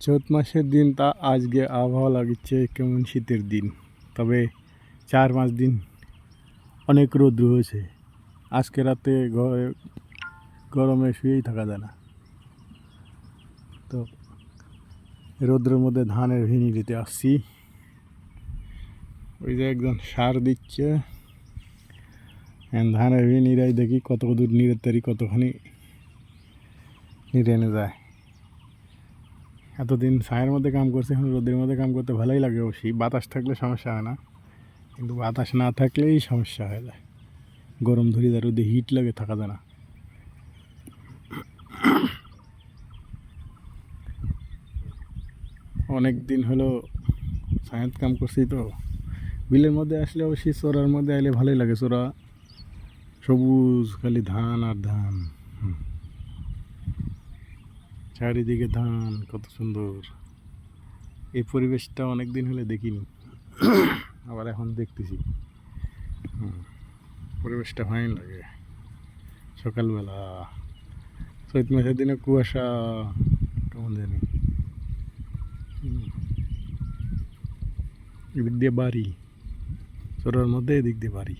চৈত মাসের দিন তা আজকে আবহাওয়া লাগছে কেমন শীতের দিন। তবে চার পাঁচ দিন অনেক রৌদ্র হয়েছে। আজকে রাতে ঘরে গরমে শুয়েই থাকা যায় না। তো রৌদ্রের মধ্যে ধানের ভিনি দিতে আসছি। ওই যে একজন সার দিচ্ছে। ধানের ভিনিরাই দেখি কত দূর নিরের তারি কতখানি নিরে এনে যায়। এতদিন ছায়ের মধ্যে কাম করছে, এখন রোদের মধ্যে কাম করতে ভালোই লাগে অবশ্যই। বাতাস থাকলে সমস্যা হয় না। কিন্তু বাতাস না থাকলেই সমস্যা হয়ে যায়। গরম ধরি যায় রোদে হিট লাগে, থাকা যায় না। অনেক দিন হলো ছায়াত কাম করছি তো। বিলের মধ্যে আসলে অবশ্যই চোরার মধ্যে আইলে ভালোই লাগে। চোরা সবুজ, খালি ধান আর ধান। চারিদিকে ধান, কত সুন্দর। এই পরিবেশটা অনেক দিন হলে দেখিনি। আবার এখন দেখতেছি। পরিবেশটা ফাইন লাগে। সকালবেলা, চৈত মাসের দিনে কুয়াশা, কেমন জানি। এদিক দিয়ে বাড়ি চোরার মধ্যে এদিক দিয়ে বাড়ি।